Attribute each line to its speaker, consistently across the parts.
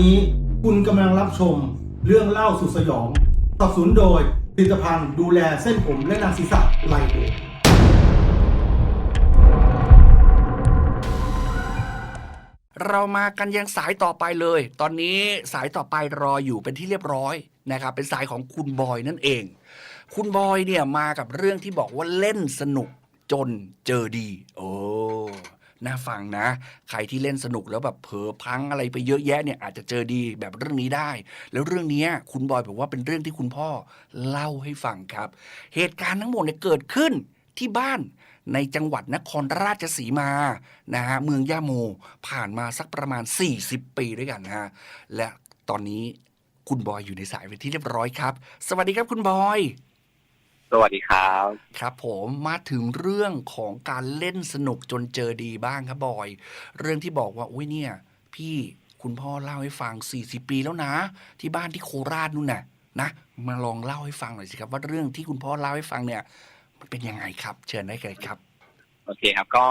Speaker 1: นี้คุณกำลังรับชมเรื่องเล่าสุดสยองสนับสนุนโดยผลิตภัณฑ์ดูแลเส้นผมและหนังศีรษะไลโอ
Speaker 2: เรามากันยังสายต่อไปเลย ตอนนี้สายต่อไปรออยู่เป็นที่เรียบร้อยนะครับเป็นสายของคุณบอยนั่นเอง คุณบอยเนี่ยมากับเรื่องที่บอกว่าเล่นสนุกจนเจอดี โอ้ น่าฟังนะ ใครที่เล่นสนุกแล้วแบบเผลอพังอะไรไปเยอะแยะเนี่ยอาจจะเจอดีแบบเรื่องนี้ได้ แล้วเรื่องนี้คุณบอยบอกว่าเป็นเรื่องที่คุณพ่อเล่าให้ฟังครับ เหตุการณ์ทั้งหมดเนี่ยเกิดขึ้นที่บ้านในจังหวัดนครราชสีมา นะฮะ เมืองย่าโม ผ่านมาสักประมาณ 40 ปีด้วยกันนะฮะ และตอนนี้คุณบอยอยู่ในสายเป็นที่เรียบร้อยครับ สวัสดีครับคุณบอย
Speaker 3: สวัสดีครับ
Speaker 2: ครับผมมาถึงเรื่องของการเล่นสนุกจนเจอดีบ้างครับบอย เรื่องที่บอกว่าอุ้ยเนี่ย พี่คุณพ่อเล่าให้ฟัง 40 ปีแล้วนะ ที่บ้านที่โคราชนู่นน่ะนะ มาลองเล่าให้ฟังหน่อยสิครับ ว่าเรื่องที่คุณพ่อเล่าให้ฟังเนี่ย มันเป็นยังไงครับ เชิญได้เลยครับ
Speaker 3: โอเคครับ ก็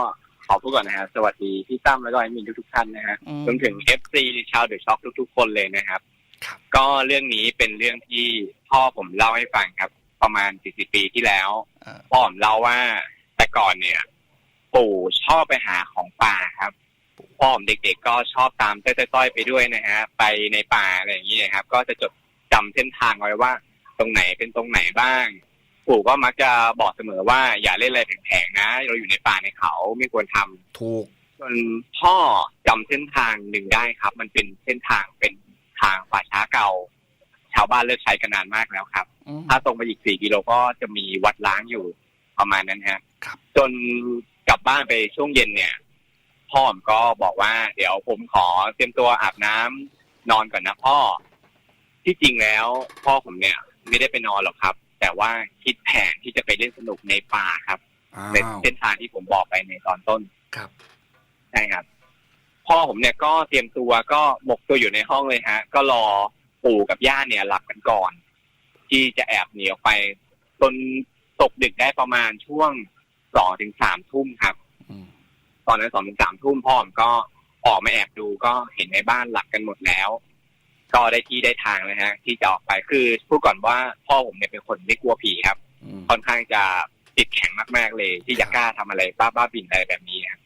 Speaker 3: ขอพูดก่อนนะครับสวัสดีพี่ตั้มแล้วก็ไอ้มินทุกๆท่านนะฮะ
Speaker 2: อืม
Speaker 3: รวมถึง FC ชาวเดอะช็อคทุกๆ คนเลยนะครับ
Speaker 2: ครับ
Speaker 3: ก็เรื่องนี้เป็นเรื่องที่พ่อผมเล่าให้ฟังครับ ประมาณ 40 ปีที่แล้ว
Speaker 2: เอ่อ
Speaker 3: พ่อผมเล่าว่าแต่ก่อนเนี่ย ปู่ชอบไปหาของป่าครับพ่อผมเด็กๆก็ชอบตามต้อยๆไปด้วยนะฮะ ไปในป่าอะไรอย่างเงี้ยครับ ก็จะจดจำเส้นทางไว้ว่า ตรงไหนเป็นตรงไหนบ้าง ปู่ก็มักจะบอกเสมอว่าอย่าเล่นอะไรแผลงๆนะ เราอยู่ในป่าในเขาไม่ควรทำ
Speaker 2: ถูก
Speaker 3: จนพ่อจำเส้นทางหนึ่งได้ครับ มันเป็นเส้นทางเป็นทางป่าช้าเก่า ชาวบ้านเลิกใช้กันนานมากแล้วครับ
Speaker 2: อืม
Speaker 3: ถ้าตรงไปอีกสี่กิโลก็จะมีวัดล้างอยู่ประมาณนั้นฮะ
Speaker 2: ครับ
Speaker 3: จนกลับบ้านไปช่วงเย็นเนี่ย พ่อผมก็บอกว่า เดี๋ยวผมขอเตรียมตัวอาบน้ำนอนก่อนนะพ่อ ที่จริงแล้ว พ่อผมเนี่ย ไม่ได้ไปนอนหรอกครับ แต่ว่าคิดแผนที่จะไปเล่นสนุกในป่าครับ
Speaker 2: อ้า
Speaker 3: ใน
Speaker 2: ว
Speaker 3: เส้นทางที่ผมบอกไปในตอนต้น
Speaker 2: ครับ
Speaker 3: ใช่ครับ พ่อผมเนี่ยก็เตรียมตัวก็หมกตัวอยู่ในห้องเลยฮะ ก็รอ ปู่กับย่าเนี่ยหลับกันก่อน ที่จะแอบหนีออกไปจนตกดึกได้ประมาณช่วงสองถึงสามทุ่มครับ
Speaker 2: อืม
Speaker 3: ตอนนั้นสองถึงสามทุ่มพ่อผมก็ออกมาแอบดูก็เห็นในบ้านหลับกันหมดแล้ว ก็ได้ที่ได้ทางเลยฮะ ที่จะออกไปคือพูดก่อนว่าพ่อผมเนี่ยเป็นคนไม่กลัวผีครับ
Speaker 2: อืม
Speaker 3: ค่อนข้างจะติดแข็งมากๆเลย ที่จะกล้าทำอะไรบ้าบ้าๆบินอะไรแบบนี้ครับ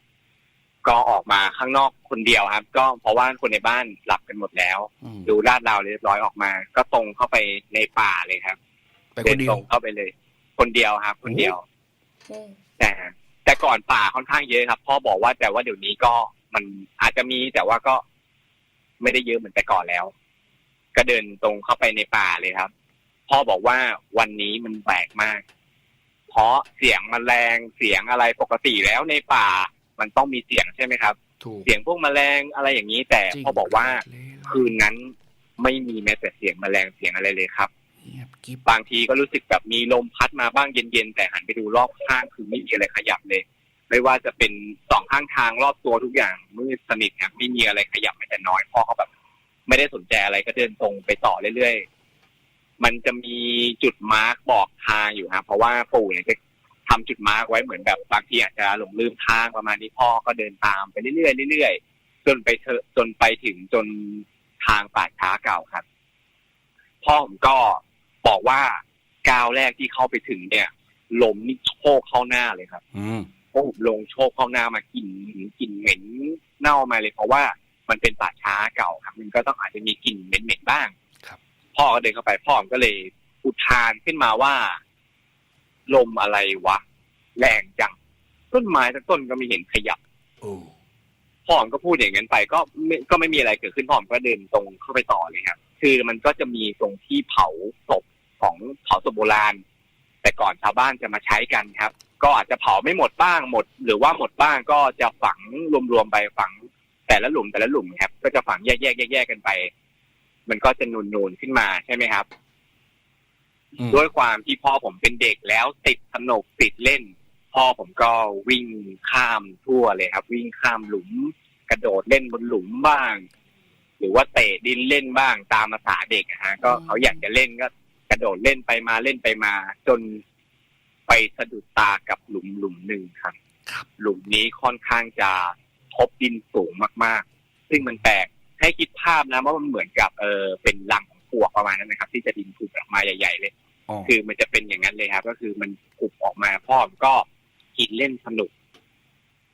Speaker 3: ก็ออกมาข้างนอกคนเดียวครับ ก็เพราะว่าคนในบ้านหลับกันหมดแล้ว
Speaker 2: อืม
Speaker 3: ดูลาดราวเรียบร้อยออกมา ก็ตรงเข้าไปในป่าเลยครับ
Speaker 2: ไปคนเดีย
Speaker 3: ต
Speaker 2: ว
Speaker 3: รงเข้าไปเลย คนเดียวครับ คนเดียว
Speaker 2: โอ้
Speaker 3: แต่แต่ก่อนป่าค่อนข้างเยอะครับพ่อบอกว่าแต่ว่าเดี๋ยวนี้ก็มันอาจจะมีแต่ว่าก็ไม่ได้เยอะเหมือนแต่ก่อนแล้ว ก็เดินตรงเข้าไปในป่าเลยครับ พ่อบอกว่าวันนี้มันแปลกมาก เพราะเสียงแมลงเสียงอะไรปกติแล้วในป่า มันต้องมีเสียงใช่ไหมครับ
Speaker 2: ถูก
Speaker 3: เสียงพวกแมลงอะไรอย่างนี้ แต่
Speaker 2: จริง
Speaker 3: พ่อบอกว่า
Speaker 2: เลย
Speaker 3: คืนนั้นไม่มีแม้แต่เสียงแมลงเสียงอะไรเลยครับ
Speaker 2: เงียบกิ๊บ
Speaker 3: บางทีก็รู้สึกแบบมีลมพัดมาบ้างเย็นๆ แต่หันไปดูรอบข้างคือไม่มีอะไรขยับเลย ไม่ว่าจะเป็นสองข้างทางรอบตัวทุกอย่างมืดสนิทครับไม่มีอะไรขยับแม้แต่น้อยพ่อเขาแบบ ไม่ได้สนใจอะไรก็เดินตรงไปต่อเรื่อยๆ มันจะมีจุดมาร์กบอกทางอยู่ครับเพราะว่าปู่เนี่ยจะ ทำจุดมาร์กไว้เหมือนแบบบางทีอาจจะหลงลืมทางประมาณนี้พ่อก็เดินตามไปเรื่อยๆเรื่อยๆจนไปเถอะจนไปถึงจนทางป่าช้าเก่าครับ พ่อผมก็บอกว่าก้าวแรกที่เข้าไปถึงเนี่ยลมนี่โชกเข้าหน้าเลยครับ
Speaker 2: อืม
Speaker 3: พวกผมลงโชกเข้าหน้ามากลิ่นกลิ่นเหม็นเน่ามาเลยเพราะว่ามันเป็นป่าช้าเก่าครับ มันก็ต้องอาจจะมีกลิ่นเหม็นๆบ้าง
Speaker 2: ครับ
Speaker 3: พ่อก็เดินเข้าไปพ่อผมก็เลยอุทานขึ้นมาว่า ลมอะไรวะ แรงจัง ต้นไม้ทั้งต้นก็ไม่เห็นขยับ
Speaker 2: โอ้
Speaker 3: พ่อผมก็พูดอย่างนั้นไปก็ไม่ก็ไม่มีอะไรเกิดขึ้นพ่อผมก็เดินตรงเข้าไปต่อเลยครับ คือมันก็จะมีตรงที่เผาศพของเผาศพโบราณ แต่ก่อนชาวบ้านจะมาใช้กันครับ ก็อาจจะเผาไม่หมดบ้างหมด หรือว่าหมดบ้างก็จะฝังรวมๆไปฝัง แต่ละหลุมแต่ละหลุมครับ ก็จะฝังแยกๆแยกๆกันไป มันก็จะนูนๆขึ้นมาใช่ไหมครับ
Speaker 2: อืม
Speaker 3: ด้วยความที่พ่อผมเป็นเด็กแล้วติดสนุกติดเล่น พ่อผมก็วิ่งข้ามทั่วเลยครับ วิ่งข้ามหลุม กระโดดเล่นบนหลุมบ้าง หรือว่าเตะดินเล่นบ้างตามภาษาเด็กอะฮะก็เขาอยากจะเล่นก็กระโดดเล่นไปมาเล่นไปมา จนไปสะดุดตากับหลุมหลุมหนึ่งครับ
Speaker 2: ครับ
Speaker 3: หลุมนี้ค่อนข้างจะทบดินสูงมากๆ ซึ่งมันแปลกแทให้คิดภาพนะว่ามันเหมือนกับเออเป็นรังของปลวกประมาณนั้นนะครับ ที่จะดินผุดออกมาใหญ่ ๆ เลย
Speaker 2: อ๋อ
Speaker 3: คือมันจะเป็นอย่างนั้นเลยครับ ก็คือมันผุบออกมาพ่อมนก็กินเล่นสนุก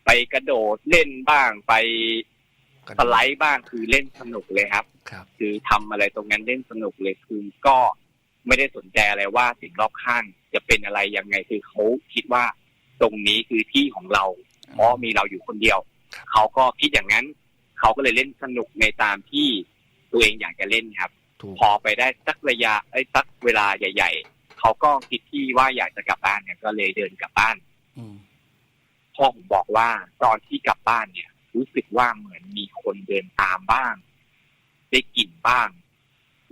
Speaker 3: ไปกระโดดเล่นบ้างไปสไลด์บ้างคือเล่นสนุกเลยครับ
Speaker 2: ครับ
Speaker 3: คือทำอะไรตรงนั้นเล่นสนุกเลยคือก็ไม่ได้สนใจอะไรว่าสิ่งรอบข้างจะเป็นอะไรยังไงคือเขาคิดว่าตรงนี้คือที่ของเราเพราะมีเราอยู่คนเดียว
Speaker 2: ครับ
Speaker 3: เขาก็คิดอย่างนั้น เขาก็เลยเล่นสนุกในตามที่ตัวเองอยากจะเล่นครับ
Speaker 2: ถูก
Speaker 3: พอไปได้สักระยะไอ้ยสักเวลาใหญ่ ๆเขาก็คิดที่ว่าอยากจะกลับบ้านเนี่ยก็เลยเดินกลับบ้าน
Speaker 2: อืม
Speaker 3: พ่อผมบอกว่าตอนที่กลับบ้านเนี่ย รู้สึกว่าเหมือนมีคนเดินตามบ้าง ได้กลิ่นบ้าง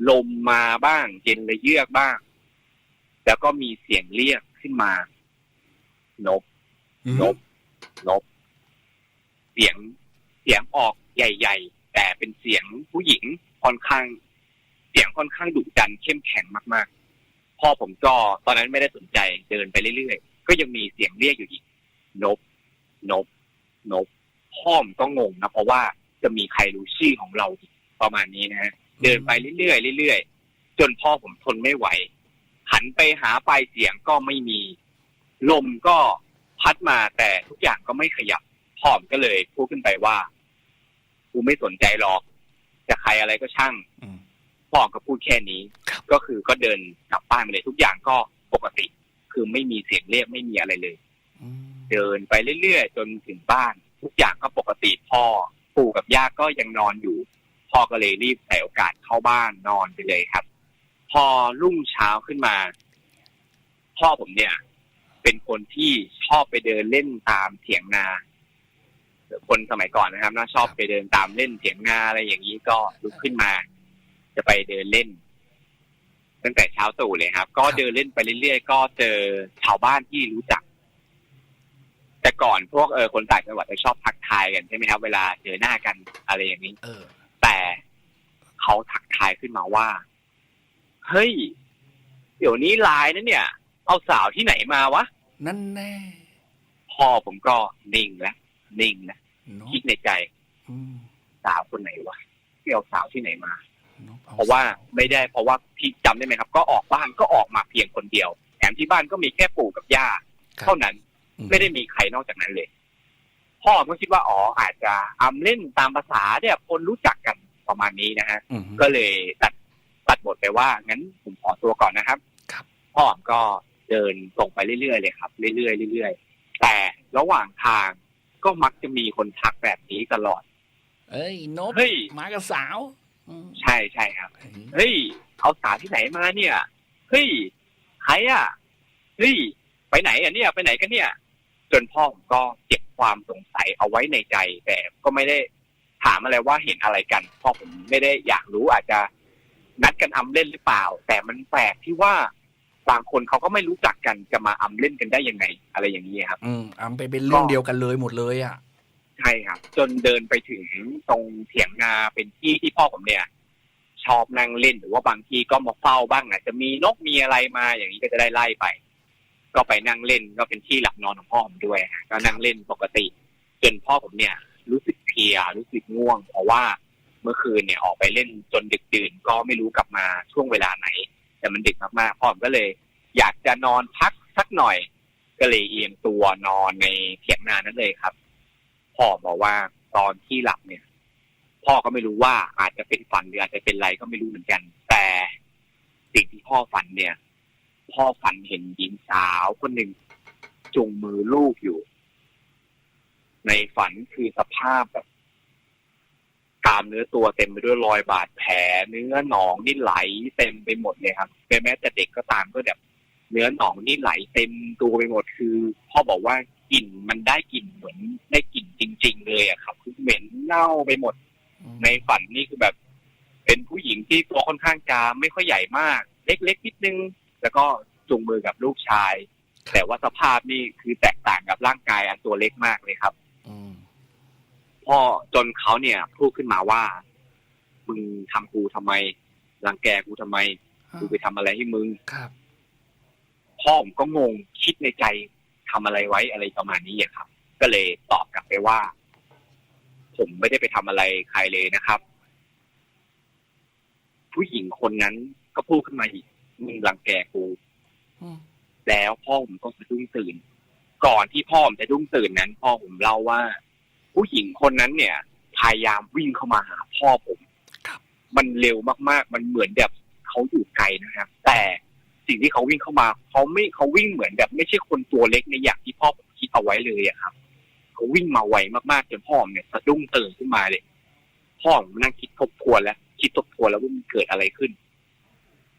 Speaker 3: ลมมาบ้างเย็นระเยือกบ้าง แล้วก็มีเสียงเรียกขึ้นมานกนกนกเสียงเสียงออกใหญ่ ๆ แต่เป็นเสียงผู้หญิงค่อนข้างเสียงค่อนข้างดุดันเข้มแข็งมากๆ พ่อผมก็ตอนนั้นไม่ได้สนใจเดินไปเรื่อยๆ ก็ยังมีเสียงเรียกอยู่อีกนกนกนกพ่อผมก็งงนะ เพราะว่าจะมีใครรู้ชื่อของเราอีกประมาณนี้นะฮะเดินไปเรื่อยๆเรื่อยๆจนพ่อผมทนไม่ไหวหันไปหาปลายเสียงก็ไม่มี ลมก็พัดมาแต่ทุกอย่างก็ไม่ขยับพ่อผมก็เลยพูดขึ้นไปว่ากูไม่สนใจหรอกจะใครอะไรก็ช่าง
Speaker 2: อืม
Speaker 3: พ่อก็พูดแค่นี้
Speaker 2: ครับ
Speaker 3: ก็คือก็เดินกลับบ้านไปเลยทุกอย่างก็ปกติ คือไม่มีเสียงเรียกไม่มีอะไรเลย
Speaker 2: อืม
Speaker 3: เดินไปเรื่อยๆจนถึงบ้าน ทุกอย่างก็ปกติพ่อปู่กับย่าก็ยังนอนอยู่ พ่อก็เลยรีบใส่โอกาสเข้าบ้านนอนไปเลยครับ พอรุ่งเช้าขึ้นมา พ่อผมเนี่ย เป็นคนที่ชอบไปเดินเล่นตามเถียงนาคนสมัยก่อนนะครับน่าชอบไปเดินตามเล่นเถียงนาอะไรอย่างนี้ก็ลุกขึ้นมา จะไปเดินเล่น ตั้งแต่เช้าตรู่เลยครับ ก็เดินเล่นไปเรื่อยๆก็เจอชาวบ้านที่รู้จัก แต่ก่อนพวกเออคนต่างจังหวัดจะชอบทักทายกันใช่ไหมครับเวลาเจอหน้ากันอะไรอย่างนี้
Speaker 2: เออ
Speaker 3: แต่เขาทักทายขึ้นมาว่า เฮ้ย เดี๋ยวนี้ไลน์นะเนี่ย เอาสาวที่ไหนมาวะ
Speaker 2: นั่นแน่
Speaker 3: พ่อผมก็นิ่งแล้วนิ่งนะ
Speaker 2: นก
Speaker 3: คิดในใจ
Speaker 2: อืม
Speaker 3: สาวคนไหนวะที่เอาสาวที่ไหนมา
Speaker 2: นกอ
Speaker 3: เพราะว่าไม่ได้เพราะว่าพี่จำได้ไหมครับ ก็ออกบ้านก็ออกมาเพียงคนเดียวแถมที่บ้านก็มีแค่ปู่กับย่า
Speaker 2: ครับ
Speaker 3: เท่านั้น
Speaker 2: อื
Speaker 3: ไม่ได้มีใครนอกจากนั้นเลย พ่อก็คิดว่าอ๋ออาจจะอำเล่นตามภาษาเนี่ยคนรู้จักกันประมาณนี้นะฮะ
Speaker 2: อืม
Speaker 3: ก็เลยตัดตัดบทไปว่างั้นผมขอตัวก่อนนะครับ
Speaker 2: ครับ
Speaker 3: พ่อผมก็เดินส่งไปเรื่อยๆเลยครับ เรื่อยๆเรื่อยๆแต่ระหว่างทางก็มักจะมีคนทักแบบนี้ตลอด
Speaker 2: เอ้ยนก
Speaker 3: เฮ้ย
Speaker 2: มากับสาวอืม
Speaker 3: ใช่ใช่ครับ
Speaker 2: เฮ้ย
Speaker 3: เฮ้ยเอาสาวที่ไหนมาเนี่ยเฮ้ยใครอะเฮ้ยไปไหนอะเนี่ย ไปไหนกันเนี่ย จนพ่อผมก็เก็บความสงสัยเอาไว้ในใจ แต่ก็ไม่ได้ถามอะไรว่าเห็นอะไรกันเพ่อผมไม่ได้อยากรู้อาจจะนัดกันอำเล่นหรือเปล่า แต่มันแปลกที่ว่าบางคนเขาก็ไม่รู้จักกันจะมาอำเล่นกันได้ยังไง อะไรอย่างนี้ครับ
Speaker 2: อืมอำไปเป็นเรื่องเดียวกันเลยหมดเลยอะ
Speaker 3: ใช่ครับ จนเดินไปถึงตรงเถียงนาเป็นที่ที่พ่อผมเนี่ย ชอบนั่งเล่นหรือว่าบางทีก็มาเฝ้าบ้างอาจจะมีนกมีอะไรมาอย่างนี้ก็จะได้ไล่ไป ก็ไปนั่งเล่นก็เป็นที่หลับนอนของพ่อผมด้วยฮะก็นั่งเล่นปกติจนพ่อผมเนี่ย รู้สึกเพลียรู้สึกง่วง เพราะว่าเมื่อคืนเนี่ยออกไปเล่นจนดึกดื่นก็ไม่รู้กลับมาช่วงเวลาไหน แต่มันดึกมากๆพ่อผมก็เลย อยากจะนอนพักสักหน่อยก็เลยเอียงตัวนอนในเถียงนานั้นเลยครับ พ่อบอกว่าตอนที่หลับเนี่ย พ่อก็ไม่รู้ว่าอาจจะเป็นฝันหรืออาจจะเป็นอะไรก็ไม่รู้เหมือนกัน แต่สิ่งที่พ่อฝันเนี่ย พ่อฝันเห็นหญิงสาวคนหนึ่งจุงมือลูกอยู่ ในฝันคือสภาพแบบตามเนื้อตัวเต็มไปด้วยรอยบาดแผลเนื้อหนองนี่ไหลเต็มไปหมดเลยครับแม้แต่เด็กก็ตามก็แบบ เนื้อหนองนี่ไหลเต็มตัวไปหมดคือพ่อบอกว่า กลิ่นมันได้กลิ่นเหมือนได้กลิ่นจริง ๆ เลยอะครับคือเหม็นเน่าไปหมด ในฝันนี่คือแบบ เป็นผู้หญิงที่ตัวค่อนข้างจะไม่ค่อยใหญ่มาก เล็กๆนิดนึง แล้วก็จูงมือกับลูกชาย แต่ว่าสภาพนี่คือแตกต่างกับร่างกายอันตัวเล็กมากเลยครับ
Speaker 2: อืม
Speaker 3: พ่อจนเขาเนี่ยพูดขึ้นมาว่า มึงทำกูทำไมรังแกกูทำไมกูไปทำอะไรให้มึง
Speaker 2: ครับ
Speaker 3: พ่อผมก็งงคิดในใจ ทำอะไรไว้อะไรประมาณนี้อะครับ ก็เลยตอบกลับไปว่า ผมไม่ได้ไปทำอะไรใครเลยนะครับ ผู้หญิงคนนั้นก็พูดขึ้นมาอีกมึงรังแกกูแล้วพ่อผมก็สะดุ้งตื่น ก่อนที่พ่อผมจะสะดุ้งตื่นนั้น พ่อผมเล่าว่า ผู้หญิงคนนั้นเนี่ย พยายามวิ่งเข้ามาหาพ่อผมมันเร็วมาก ๆ มันเหมือนแบบเขาอยู่ไกลนะครับ แต่ สิ่งที่เขาวิ่งเข้ามาเขาไม่เขาวิ่งเหมือนแบบ ไม่ใช่คนตัวเล็กในอย่างที่พ่อผมคิดเอาไว้เลยอะครับเขาวิ่งมาไวมากๆจนพ่อผมเนี่ยสะดุ้งตื่นขึ้นมาเลย พ่อผมนั่งคิดทบทวนแล้ว คิดทบทวนแล้วว่ามันเกิดอะไรขึ้น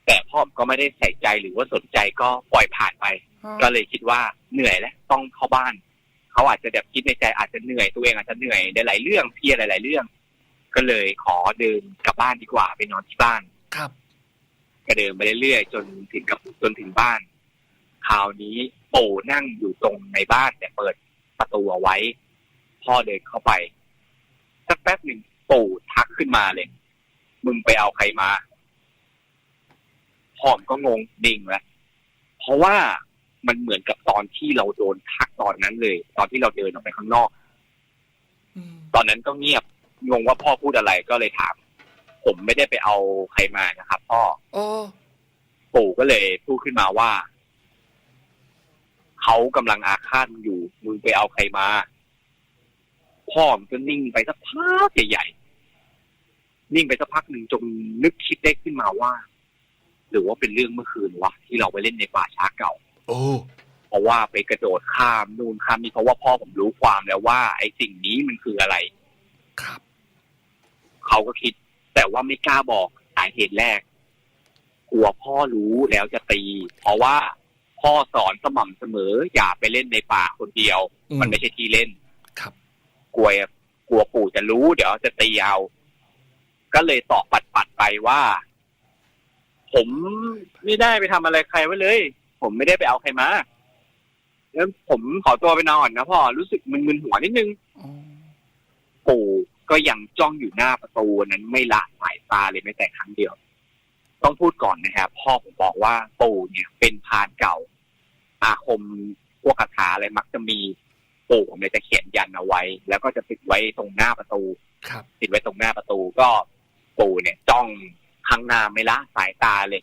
Speaker 3: แต่พ่อผมก็ไม่ได้ใส่ใจหรือว่าสนใจก็ปล่อยผ่านไป ก็เลยคิดว่าเหนื่อยแล้วต้องเข้าบ้านเขาอาจจะแบบคิดในใจอาจจะเหนื่อยตัวเองอาจจะเหนื่อยในหลายเรื่องเพลียหลาย ๆ เรื่อง ก็เลยขอเดินกลับบ้านดีกว่าไปนอนที่บ้าน
Speaker 2: ครับ
Speaker 3: ก็เดินไปเรื่อยๆจนถึงกับจนถึงบ้าน คราวนี้ปู่นั่งอยู่ตรงในบ้านแต่เปิดประตูเอาไว้ พ่อเดินเข้าไป สักแป๊บหนึ่งปู่ทักขึ้นมาเลย มึงไปเอาใครมาพ่อมก็งงนิ่งแล้วเพราะว่ามันเหมือนกับตอนที่เราโดนทักตอนนั้นเลย ตอนที่เราเดินออกไปข้างนอก
Speaker 2: อืม
Speaker 3: ตอนนั้นก็เงียบงงว่าพ่อพูดอะไรก็เลยถาม ผมไม่ได้ไปเอาใครมานะครับพ่อ
Speaker 2: โอ้
Speaker 3: ปู่ก็เลยพูดขึ้นมาว่าเขากำลังอาฆาตมึงอยู่ มึงไปเอาใครมา พ่อมันก็นิ่งไปสักพักใหญ่ๆ นิ่งไปสักพักหนึ่งจนนึกคิดได้ขึ้นมาว่า หรือว่าเป็นเรื่องเมื่อคืนวะที่เราไปเล่นในป่าช้าเก่า
Speaker 2: โอ้
Speaker 3: เพราะว่าไปกระโดดข้ามนู่นข้ามนี่เพราะว่าพ่อผมรู้ความแล้วว่า ไอ้สิ่งนี้มันคืออะไร
Speaker 2: ครับ
Speaker 3: เขาก็คิด แต่ว่าไม่กล้าบอกสาเหตุแรกกลัวพ่อรู้แล้วจะตี เพราะว่าพ่อสอนสม่ำเสมอ อย่าไปเล่นในป่าคนเดียว
Speaker 2: อืม
Speaker 3: มันไม่ใช่ที่เล่น
Speaker 2: ครับ
Speaker 3: กลัวกลัวปู่จะรู้ เดี๋ยวจะตีเอา ก็เลยตอบปัดปัดๆไปว่า ผมไม่ได้ไปทำอะไรใครไว้เลย ผมไม่ได้ไปเอาใครมาแล้วผมขอตัวไปนอนนะพ่อรู้สึกมึนๆหัวนิดนึง
Speaker 2: อ๋อ
Speaker 3: ปู่ ก็ยังจ้องอยู่หน้าประตูนั้นไม่ละสายตาเลยแม้แต่ครั้งเดียว ต้องพูดก่อนนะครับพ่อผมบอกว่าปู่เนี่ย เป็นพรานเก่า อาคมพวกคาถาอะไรมักจะมีปู่ผมเนี่ยจะเขียนยันเอาไว้ แล้วก็จะติดไว้ตรงหน้าประตู
Speaker 2: ครับ
Speaker 3: ติดไว้ตรงหน้าประตูก็ปู่เนี่ย จ้องข้างหน้าไม่ละสายตาเลย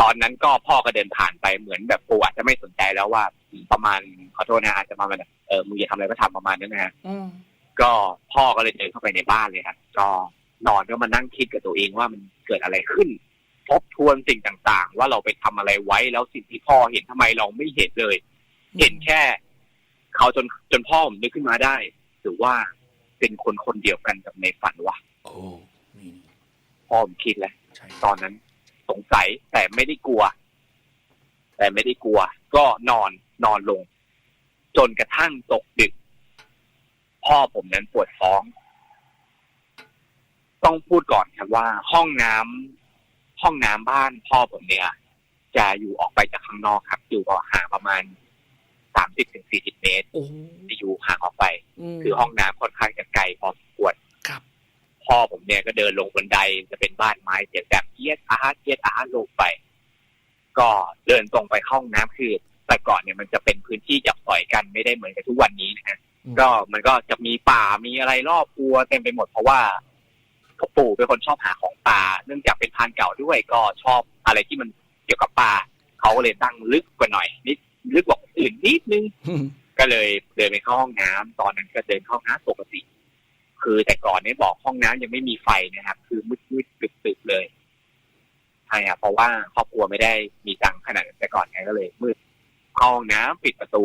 Speaker 3: ตอนนั้นก็พ่อก็เดินผ่านไปเหมือนแบบปู่อาจจะไม่สนใจแล้วว่าประมาณขอโทษนะอาจจะประมาณแบบเออมึงอย่าทำอะไรก็ทำประมาณนั้นนะฮะ
Speaker 2: อืม
Speaker 3: ก็พ่อก็เลยเดินเข้าไปในบ้านเลยครับก็นอนก็มานั่งคิดกับตัวเองว่ามันเกิดอะไรขึ้น ทบทวนสิ่งต่างๆ ว่าเราไปทำอะไรไว้แล้วสิ่งที่พ่อเห็นทำไมเราไม่เห็นเลย เห็นแค่ เขาจนจนพ่อผมนึกขึ้นมาได้ หรือว่าเป็นคนคนเดียวกันกับในฝันวะ
Speaker 2: โอ้นี่
Speaker 3: พ่อผมคิดแล้ว
Speaker 2: ใช่
Speaker 3: ตอนนั้น สงสัยแต่ไม่ได้กลัว แต่ไม่ได้กลัว ก็นอนนอนลง จนกระทั่งตกดึก พ่อผมนั้นปวดท้อง ต้องพูดก่อนครับว่า ห้องน้ำห้องน้ำบ้านพ่อผมเนี่ย จะอยู่ออกไปจากข้างนอกครับ อยู่ก็ห่างประมาณสามสิบถึงสี่สิบเมตร
Speaker 2: โอ้
Speaker 3: จะอยู่ห่างออกไป
Speaker 2: ม
Speaker 3: คือห้องน้ำค่อนข้างจะไกลพอสมควร
Speaker 2: ครับ
Speaker 3: พ่อผมเนี่ยก็เดินลงบันไดจะเป็นบ้านไม้เสียงแบบเอียดอาร์ตเอียดอาร์ตลงไป ก็เดินตรงไปเข้าห้องน้ำคือแต่ก่อนเนี่ยมันจะเป็นพื้นที่จับต่อยกันไม่ได้เหมือนกับทุกวันนี้นะฮะ
Speaker 2: อืม
Speaker 3: ก็มันก็จะมีป่ามีอะไรรอบตัวเต็มไปหมดเพราะว่าพ่อปู่เป็นคนชอบหาของป่า เนื่องจากเป็นพรานเก่าด้วยก็ชอบอะไรที่มันเกี่ยวกับป่าเขาก็เลยตั้งลึกกว่าหน่อยนิดลึกกว่าคนอื่นนิดนึง
Speaker 2: อืม
Speaker 3: ก็เลยเดินไปเข้าห้องน้ำตอนนั้นก็เดินเข้าห้องน้ำปกติ คือแต่ก่อนเนี่ยบอกห้องน้ำยังไม่มีไฟนะครับ คือมืดมืดตึกตึกๆเลยใช่ครับเพราะว่าครอบครัวไม่ได้มีตังค์ขนาดนั้นแต่ก่อนไงก็เลยมืดเข้าห้องน้ำปิดประตู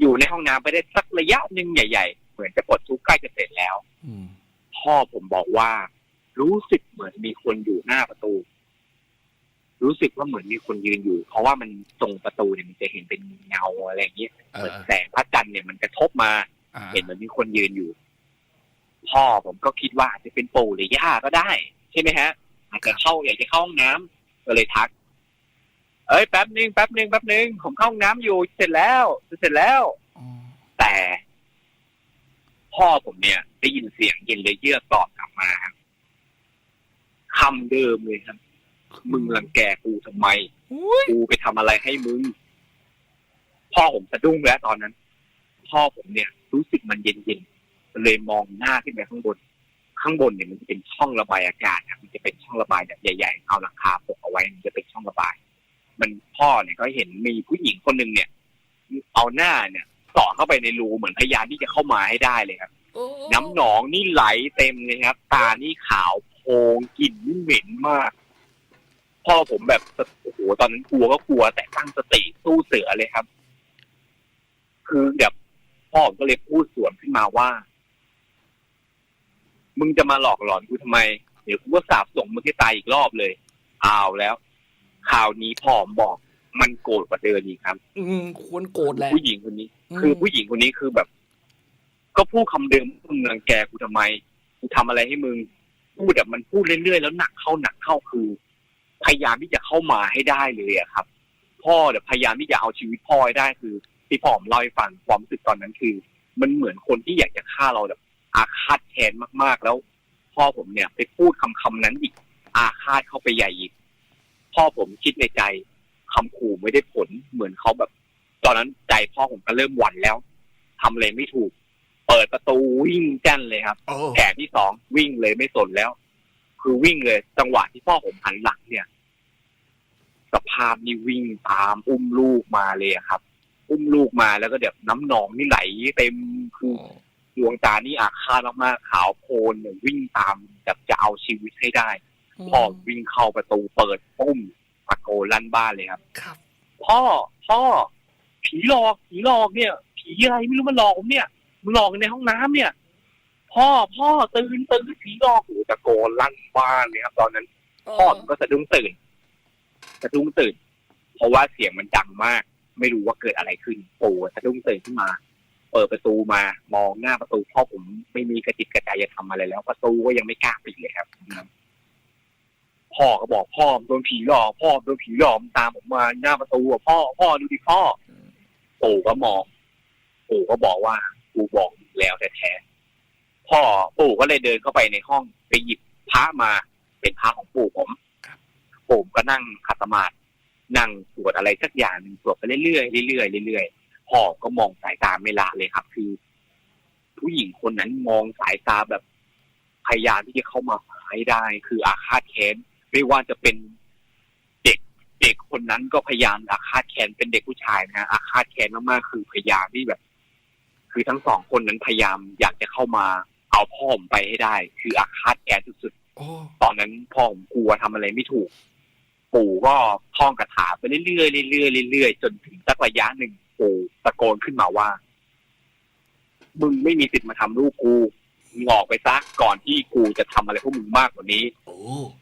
Speaker 3: อยู่ในห้องน้ำไปได้สักระยะหนึ่งใหญ่ ๆ เหมือนจะปลดทุกข์ใกล้จะเสร็จแล้ว
Speaker 2: อืม
Speaker 3: พ่อผมบอกว่า รู้สึกเหมือนมีคนอยู่หน้าประตู รู้สึกว่าเหมือนมีคนยืนอยู่ เพราะว่ามันตรงประตูเนี่ยมันจะเห็นเป็นเงาอะไรอย่างเงี้ย
Speaker 2: เอ
Speaker 3: เหมื
Speaker 2: อ
Speaker 3: อนแสงพระจันทร์เนี่ยมันกระทบมา
Speaker 2: อ่า
Speaker 3: เห็นเหมือนมีคนยืนอยู่ พ่อผมก็คิดว่าอาจจะเป็นปู่หรือย่าก็ได้ ใช่ไหมฮะอาจจะเข้าอยากจะเข้าห้องน้ำก็เลยทัก เอ้ยแป๊บนึงแป๊บนึงแป๊บนึงผมเข้าห้องน้ำอยู่เสร็จแล้วเสร็จแล้ว
Speaker 2: อ๋อ
Speaker 3: แต่ พ่อผมเนี่ยได้ยินเสียงเย็นเลยเยือกตอบกลับมาครับคำเดิมเลยครับ มึงรังแกกูทำไม
Speaker 2: อุ้ย
Speaker 3: กูไปทำอะไรให้มึง พ่อผมสะดุ้งแล้วตอนนั้น พ่อผมเนี่ย รู้สึกมันเย็นๆเลยมองหน้าขึ้นไปข้างบน ข้างบนเนี่ยมันจะเป็นช่องระบายอากาศครับจะเป็นช่องระบายแบบใหญ่ๆเอาหลังคาปกเอาไว้มันจะเป็นช่องระบาย มันพ่อเนี่ยก็เห็นมีผู้หญิงคนหนึ่งเนี่ย เอาหน้าเนี่ยสอดเข้าไปในรูเหมือนพยายามที่จะเข้ามาให้ได้เลยครับ
Speaker 2: โอ้
Speaker 3: น้ำหนองนี่ไหลเต็มเลยครับ ตานี่ขาวโพลงกลิ่นนี่เหม็นมาก พ่อผมแบบโอ้โหตอนนั้นกลัวก็กลัว แต่ตั้งสติสู้เสือเลยครับ คือแบบพ่อผมก็เลยพูดสวนขึ้นมาว่า มึงจะมาหลอกหลอนกูทำไม เดี๋ยวกูก็สาบส่งมึงให้ตายอีกรอบเลยเอาแล้ว ข่าวนี้พ่อผมบอกมันโกรธกว่าเดิมอีกครับ
Speaker 2: อืมควรโกรธแหละ
Speaker 3: ผู้หญิงคนนี้
Speaker 2: อืม
Speaker 3: คือผู้หญิงคนนี้คือแบบ ก็พูดคำเดิมมึงรังแกกูทำไมกูทำอะไรให้มึงพูดแบบมันพูดเรื่อยๆแล้วหนักเข้าหนักเข้าคือ พยายามที่จะเข้ามาให้ได้เลยอะครับ พ่อเดี๋ยพยายามที่จะเอาชีวิตพ่อให้ได้คือที่พ่อผมเล่าให้ฟังความรู้สึกตอนนั้นคือ มันเหมือนคนที่อยากจะฆ่าเราแบบ อาฆาตแค้นมากๆแล้ว พ่อผมเนี่ย ไปพูดคำคำนั้นอีก อาฆาตเข้าไปใหญ่อีก พ่อผมคิดในใจคำขู่ไม่ได้ผลเหมือนเขาแบบ ตอนนั้นใจพ่อผมก็เริ่มหวั่นแล้วทำอะไรไม่ถูก เปิดประตูวิ่งแจ้นเลยครับ
Speaker 2: โอ้
Speaker 3: แผนที่สองวิ่งเลยไม่สนแล้ว คือวิ่งเลย จังหวะที่พ่อผมหันหลังเนี่ย สภาพนี่วิ่งตามอุ้มลูกมาเลยอะครับ อุ้มลูกมาแล้วก็แบบน้ำหนองนี่ไหลเต็มคือดวงตานี่อาฆาตมากๆขาวโพลนเนี่ยวิ่งตามแบบจะเอาชีวิตให้ได้ พ่อวิ่งเข้าประตูเปิดปุ้มตะโกนลั่นบ้านเลยครับ
Speaker 2: ครับ
Speaker 3: พ่อพ่อผีหลอกผีหลอกเนี่ย ผีอะไรไม่รู้มันหลอกผมเนี่ยมันหลอกในห้องน้ำเนี่ย พ่อพ่อตื่นตื่นผีหลอกโอ้โหตะโกนลั่นบ้านเลยครับ ตอนนั้น พ่อผมก็สะดุ้งตื่นสะดุ้งตื่น เพราะว่าเสียงมันดังมาก ไม่รู้ว่าเกิดอะไรขึ้นปู่สะดุ้งตื่นขึ้นมา เปิดประตูมามองหน้าประตูพ่อผมไม่มีกระจิตกระใจจะทำอะไรแล้ว ประตูก็ยังไม่กล้าปิดเลยครับ พ่อก็บอกพ่อโดนผีหลอกพ่อโดนผีหลอกมันตามผมมาหน้าประตูอะพ่อพ่อดูดิพ่อปู่ก็มองปู่ก็บอกว่ากูบอกมึงแล้วแท้ๆพ่อปู่ก็เลยเดินเข้าไปในห้องไปหยิบพระมา เป็นพระของปู่ผม
Speaker 2: ครับ
Speaker 3: ปู่ก็นั่งขัดสมาธินั่งสวดอะไรสักอย่างหนึ่งสวดไปเรื่อยๆเรื่อยๆเรื่อยๆพ่อก็มองสายตาไม่ละเลยครับ คือ ผู้หญิงคนนั้นมองสายตาแบบพยายามที่จะเข้ามาหาให้ได้ คืออาฆาตแค้น ไม่ว่าจะเป็นเด็กเด็กคนนั้นก็พยายามอาฆาตแค้นเป็นเด็กผู้ชายนะฮะอาฆาตแค้นมากๆคือพยายามที่แบบ คือทั้งสองคนนั้นพยายามอยากจะเข้ามาเอาพ่อผมไปให้ได้ คืออาฆาตแค้นสุด
Speaker 2: โอ้
Speaker 3: ๆตอนนั้นพ่อผมกลัวทำอะไรไม่ถูก ปู่ก็ท่องคาถาไปเรื่อยๆเรื่อยๆเรื่อยๆจนถึงสักระยะหนึ่งปู่ตะโกนขึ้นมาว่ามึงไม่มีสิทธิ์มาทำลูกกูมึงออกไปซะก่อนที่กูจะทำอะไรพวกมึงมากกว่านี้
Speaker 2: โอ้โคตรเท่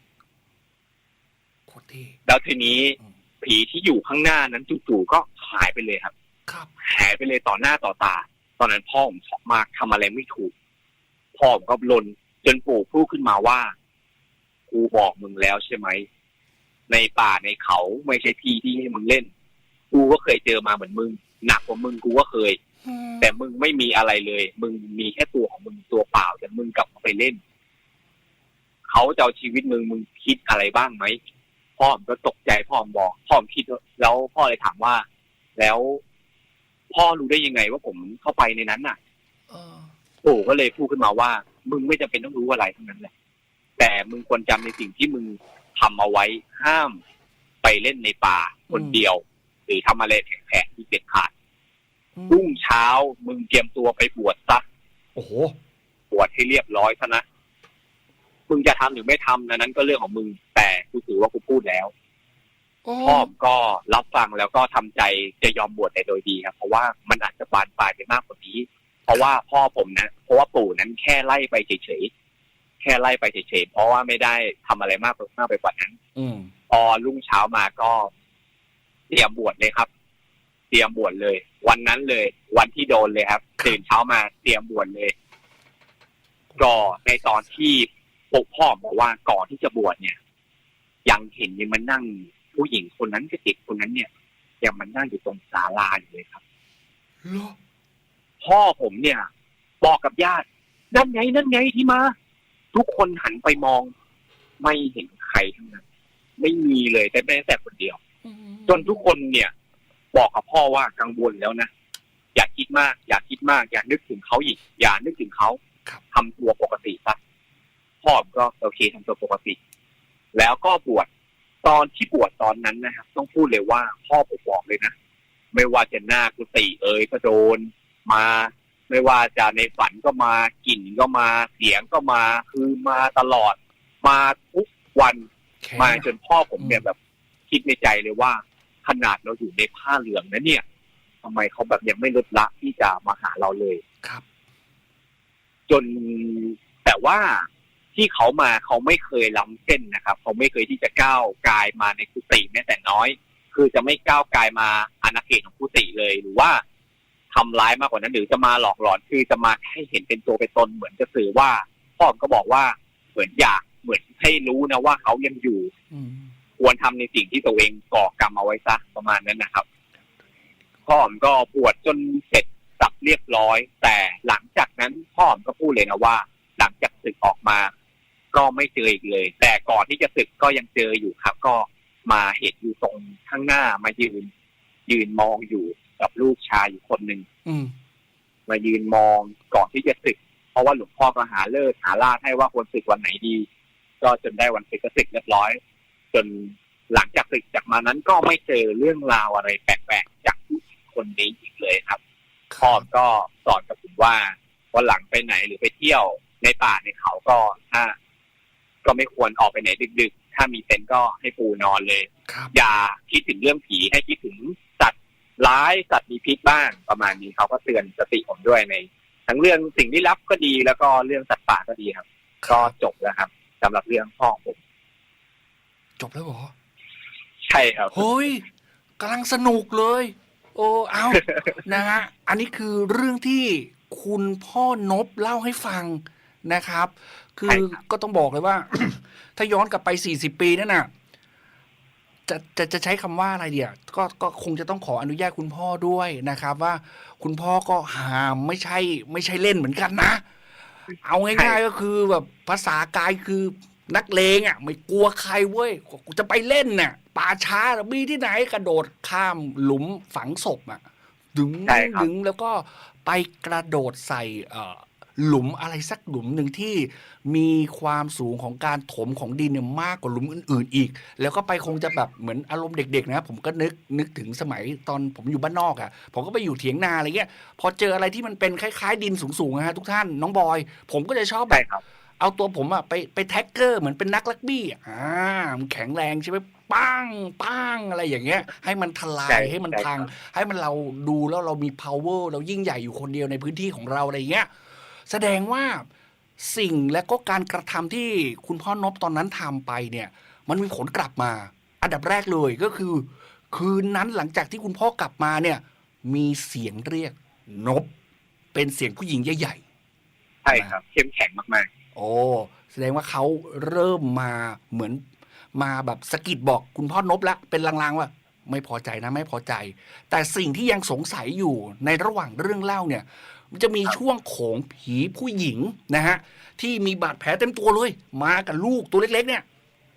Speaker 3: แล้วทีนี้
Speaker 2: อืม
Speaker 3: ผีที่อยู่ข้างหน้านั้นจู่ๆก็หายไปเลยครับ
Speaker 2: ครับ
Speaker 3: หายไปเลยต่อหน้าต่อตา ตอนนั้นพ่อผมช็อกมากทำอะไรไม่ถูก พ่อผมก็ลนจนปู่พูดขึ้นมาว่ากูบอกมึงแล้วใช่ไหม ในป่าในเขาไม่ใช่ที่ที่ให้มึงเล่น กูก็เคยเจอมาเหมือนมึง หนักกว่ามึงกูก็เคย แต่มึงไม่มีอะไรเลย มึงมีแค่ตัวของมึงตัวเปล่าแต่มึงกลับมาไปเล่น เขาจะเอาชีวิตมึงมึงคิดอะไรบ้างไหม พ่อผมก็ตกใจพ่อผมบอกพ่อผมคิดว่าแล้วพ่อเลยถามว่า แล้วพ่อรู้ได้ยังไงว่าผมเข้าไปในนั้นน่ะ
Speaker 2: เออ
Speaker 3: ปู่ก็เลยพูดขึ้นมาว่า มึงไม่จำเป็นต้องรู้อะไรทั้งนั้นแหละ แต่มึงควรจำในสิ่งที่มึงทำเอาไว้ห้ามไปเล่นในป่าคนเดียว หรือทำอะไรแผลงๆที่เด็ดขาดรุ่งเช้ามึงเตรียมตัวไปบวชซะ
Speaker 2: โอ้โห
Speaker 3: บวชให้เรียบร้อยซะนะมึงจะทำหรือไม่ทำนะนั้นก็เรื่องของมึง แต่ กูถือว่ากูพูดแล้ว
Speaker 2: โอ้
Speaker 3: พ่อก็รับฟังแล้วก็ทำใจจะยอมบวชแต่โดยดีครับ เพราะว่ามันอาจจะบานปลายไปมากกว่านี้ เพราะว่าพ่อผมนะเพราะว่าปู่นั้นแค่ไล่ไปเฉยๆแค่ไล่ไปเฉยๆเพราะว่าไม่ได้ทำอะไรมากมากไปกว่านั้น
Speaker 2: อืม
Speaker 3: พอรุ่งเช้ามาก็เตรียมบวชเลยครับ เตรียมบวชเลย วันนั้นเลย วันที่โดนเลยครับตื่นเช้ามาเตรียมบวชเลยก็ในตอนที่ปกพ่อบอกว่าก่อนที่จะบวชเนี่ย ยังเห็นยังมันนั่งผู้หญิงคนนั้นกับเด็กคนนั้นเนี่ยยังมันนั่งอยู่ตรงศาลาอยู่เลยครับ
Speaker 2: เหรอ
Speaker 3: พ่อผมเนี่ย บอกกับญาตินั่นไงนั่นไงที่มา ทุกคนหันไปมอง ไม่เห็นใครทั้งนั้น ไม่มีเลยแต่แม้แต่คนเดียว
Speaker 2: อืม
Speaker 3: จนทุกคนเนี่ย บอกกับพ่อว่ากังวลแล้วนะอย่าคิดมาก อย่าคิดมาก อย่านึกถึงเขาอีก อย่านึกถึงเขา
Speaker 2: ครับ
Speaker 3: ทำตัวปกติซะพ่อผมก็โอเคทำตัวปกติ แล้วก็บวชตอนที่บวชตอนนั้นนะครับต้องพูดเลยว่าพ่อผมบอกเลยนะไม่ว่าจะหน้ากุฏิเอ่ยก็โดนมา ไม่ว่าจะในฝันก็มากลิ่นก็มาเสียงก็มาคือมาตลอด มาทุกวัน
Speaker 2: แค่
Speaker 3: มาจนพ่อผมเนี่ย
Speaker 2: อืม
Speaker 3: แบบคิดในใจเลยว่า ขนาดเราอยู่ในผ้าเหลืองนะเนี่ยทำไมเขาแบบยังไม่ลดละที่จะมาหาเราเลย
Speaker 2: ครับ
Speaker 3: จนแต่ว่า ที่เขามาเขาไม่เคยล้ำเส้นนะครับ เขาไม่เคยที่จะก้าวกายมาในกุฏิแม้แต่น้อย คือจะไม่ก้าวกายมาอาณาเขตของกุฏิเลยหรือว่าทำร้ายมากกว่านั้นหรือจะมาหลอกหลอนคือจะมาให้เห็นเป็นตัวเป็นตนเหมือนจะสื่อว่าพ่อผมก็บอกว่าเหมือนอยากเหมือนให้รู้นะว่าเขายังอยู่
Speaker 2: อืม
Speaker 3: ควรทำในสิ่งที่ตัวเองก่อกรรมเอาไว้ซะประมาณนั้นนะครับพ่อผมก็บวชจนเสร็จสับเรียบร้อย แต่หลังจากนั้นพ่อผมก็พูดเลยนะว่า หลังจากศึกออกมา ก็ไม่เจออีกเลย แต่ก่อนที่จะศึกก็ยังเจออยู่ครับ ก็มาเห็นอยู่ตรงข้างหน้ามายืน ยืนมองอยู่กับลูกชายอยู่คนหนึ่ง
Speaker 2: อืม
Speaker 3: มายืนมองก่อนที่จะศึก เพราะว่าหลวงพ่อก็หาเลิกหาลาดให้ว่าควรศึกวันไหนดี ก็จนได้วันศึกก็ศึกเรียบร้อย จนหลังจากศึกจากมานั้นก็ไม่เจอเรื่องราวอะไรแปลกๆจากผู้หญิงคนนี้อีกเลยครับพ่อก็สอนกับผมว่าวันหลังไปไหนหรือไปเที่ยวในป่าในเขาก็ถ้า ก็ไม่ควรออกไปไหนดึก ๆ ถ้ามีเต็นท์ก็ให้ปูนอนเลย
Speaker 2: ครับ
Speaker 3: อย่าคิดถึงเรื่องผีให้คิดถึงสัตว์ร้ายสัตว์มีพิษบ้างประมาณนี้เขาก็เตือนสติผมด้วยใน ทั้งเรื่องสิ่งลี้ลับก็ดีแล้วก็เรื่องสัตว์ป่าก็ดีครับ ก็จบแล้วครับสำหรับเรื่องพ่อผม
Speaker 2: จบแล้วเหรอ
Speaker 3: ใช่ครับ
Speaker 2: เฮ้ยกำลังสนุกเลย โอ้เอานะฮะอันนี้คือเรื่องที่คุณพ่อนบเล่าให้ฟังนะครับ คื
Speaker 3: ใช่
Speaker 2: อ
Speaker 3: ครับ
Speaker 2: ก็ต้องบอกเลยว่า ถ้าย้อนกลับไป40ปีนั่นน่ะจะจะจะใช้คำว่าอะไรเดียวก็ก็คงจะต้องขออนุญาตคุณพ่อด้วยนะครับ ว่าคุณพ่อก็หามไม่ใช่ ไม่ใช่เล่นเหมือนกันนะ เอาง่ายๆก็คือแบบภาษากายคือนักเลงอะ ไม่กลัวใครเว้ยกูจะไปเล่นน่ะป่าช้ามีที่ไหนกระโดดข้ามหลุมฝังศพอะดึง
Speaker 3: ใช่ครับ
Speaker 2: ดึงแล้วก็ไปกระโดดใส่เอ่อ หลุมอะไรสักหลุมหนึ่งที่มีความสูงของการถมของดินเนี่ยมากกว่าหลุมอื่น ๆ อีก แล้วก็ไปคงจะแบบเหมือนอารมณ์เด็ก ๆ นะผมก็นึกนึกถึงสมัยตอนผมอยู่บ้านนอกอะ่ะ ผมก็ไปอยู่เถียงนาอะไรเงี้ยพอเจออะไรที่มันเป็นคล้ายๆ ดินสูงๆนะฮะทุกท่านน้องบอย ผมก็จะชอบแบ
Speaker 3: ใช่
Speaker 2: บ
Speaker 3: ครับ
Speaker 2: เอาตัวผมอะไปไปแท็กเกอร์เหมือนเป็นนักลักบี้อะอ่ามันแข็งแรงใช่ไหมปังปังอะไรอย่างเงี้ย ให้มันทลา
Speaker 3: ใช่
Speaker 2: ยให้มัน
Speaker 3: ใช่
Speaker 2: พัง
Speaker 3: ครับ
Speaker 2: ให้มันเราดูแล้วเรามี power เรายิ่งใหญ่อยู่คนเดียวในพื้นที่ของเราอะไรอย่างเงี้ย แสดงว่าสิ่งและก็การกระทำที่คุณพ่อนบตอนนั้นทำไปเนี่ย มันมีผลกลับมา อันดับแรกเลยก็คือ คืนนั้นหลังจากที่คุณพ่อกลับมาเนี่ย มีเสียงเรียกนบ เป็นเสียงผู้หญิงใหญ่
Speaker 3: ใช่ครับ เข้มแข็งมาก
Speaker 2: ๆ โอ้แสดงว่าเขาเริ่มมาเหมือนมาแบบสะกิดบอกคุณพ่อนบละเป็นลางๆว่าไม่พอใจนะไม่พอใจ แต่สิ่งที่ยังสงสัยอยู่ในระหว่างเรื่องเล่าเนี่ย มันจะมีช่วงโขงผีผู้หญิงนะฮะที่มีบาดแผลเต็มตัวเลย มากับลูกตัวเล็ก ๆ เนี่ย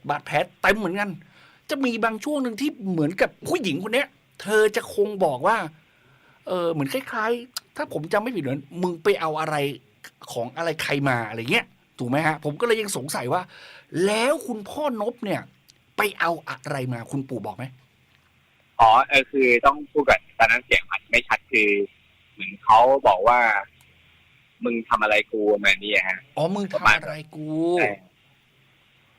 Speaker 2: บาดแผลเต็มเหมือนกัน จะมีบางช่วงหนึ่งที่เหมือนกับผู้หญิงคนเนี้ย เธอจะคงบอกว่า เออเหมือนคล้าย ๆ ถ้าผมจำไม่ผิดเหมือนมึงไปเอาอะไรของอะไรใครมาอะไรเงี้ยถูกไหมฮะ ผมก็เลยยังสงสัยว่า แล้วคุณพ่อนบเนี่ย ไปเอาอะไรมาคุณปู่บอกไหม
Speaker 3: ๆอ๋อเออคือต้องพูดก่อนตอนนั้นเสียงอาจจะไม่ชัดคือ เหมือนเขาบอกว่า มึงทำอะไรกูประมาณนี้อะฮะ
Speaker 2: อ๋อมึง
Speaker 3: ประ
Speaker 2: ทำ
Speaker 3: มาณ
Speaker 2: อะไรกู
Speaker 3: ใช่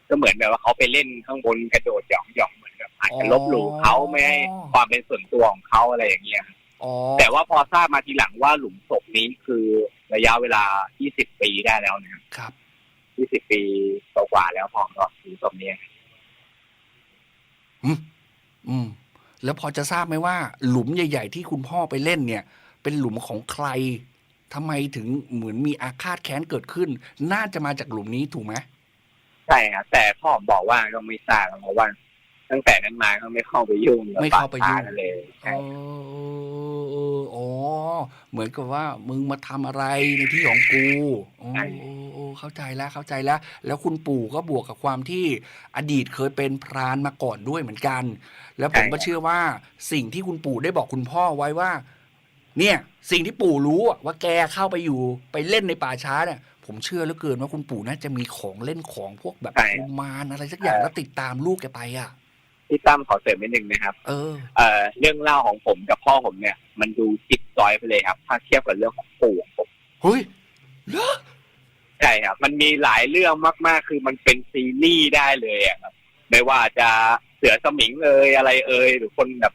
Speaker 3: ก็เหมือนแบบว่าเขาไปเล่นข้างบนกระโดดหย่องหย่องๆเหมือนแบบอาจจะลบหลู่เขาไม่ให้ความเป็นส่วนตัวของเขาอะไรอย่างเงี้ย
Speaker 2: อ๋อ
Speaker 3: แต่ว่าพอทราบมาทีหลังว่าหลุมศพนี้คือระยะเวลา 20 ปีได้แล้วนะครับ
Speaker 2: ครับ
Speaker 3: 20 ปีกว่าๆแล้วพอก็หลุมศพนี้
Speaker 2: อืม แล้วพอจะทราบไหมว่า หลุมใหญ่ ๆ ที่คุณพ่อไปเล่นเนี่ย เป็นหลุมของใครทำไมถึงเหมือนมีอาฆาตแค้นเกิดขึ้น น่าจะมาจากหลุมนี้ถูกไหม
Speaker 3: ใช่ครับแต่พ่อผมบอกว่าก็ไม่ทราบเพราะว่าตั้งแต่นั้นมาก็ไม่เข้าไปยุ่งกับ
Speaker 2: ไม่เข้าไปยุ่ง
Speaker 3: ป่ช้เลย
Speaker 2: เอ
Speaker 3: ใช่
Speaker 2: อเอออ๋อเหมือนกับว่ามึงมาทำอะไรในที่ของกูโอ้โอ้โอ้เข้าใจแล้วเข้าใจแล้ว แล้วคุณปู่ก็บวกกับความที่อดีตเคยเป็นพรานมาก่อนด้วยเหมือนกัน แล้วผมก็เชื่อว่าสิ่งที่คุณปู่ได้บอกคุณพ่อไว้ว่า เนี่ยสิ่งที่ปู่รู้อะว่าแกเข้าไปอยู่ไปเล่นในป่าช้าเนี่ยผมเชื่อเหลือเกินว่าคุณปู่น่าจะมีของเล่นของพวกแบบ
Speaker 3: ใช่
Speaker 2: กุมารอะไรสักอย่างแล้วติดตามลูกแกไปอะ
Speaker 3: พี่ตั้มขอเสริมนิดนึงนะครับ
Speaker 2: เออ
Speaker 3: เอ่อเรื่องเล่าของผมกับพ่อผมเนี่ย มันดูจิบจอยไปเลยครับ ถ้าเทียบกับเรื่องของปู่ของผม
Speaker 2: เฮ้ยเหรอ
Speaker 3: ใช่ครับ มันมีหลายเรื่องมาก ๆ คือมันเป็นซีรีส์ได้เลยอะครับ ไม่ว่าจะเสือสมิงเอยอะไรเอยหรือคนแบบ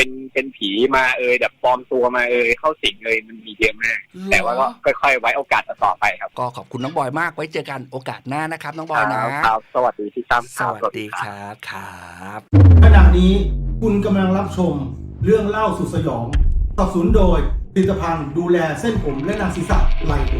Speaker 3: เป็นเป็นผีมาเอยแบบปลอมตัวมาเอยเข้าสิงเอยมันมีเยอะมาก แต่ว่าก็ค่อยๆ ไว้โอกาสต่อไปครับ
Speaker 2: ก็ขอบคุณน้องบอยมากไว้เจอกันโอกาสหน้านะครับ น้องบอยนะ
Speaker 3: ครับ สวัสดีพี่ตั้ม
Speaker 2: สวัสดีครับครับ
Speaker 1: ขณะนี้คุณกำลังรับชมเรื่องเล่าสุดสยองสนับสนุนโดยผลิตภัณฑ์ดูแลเส้นผมและหนังศีรษะไลโอ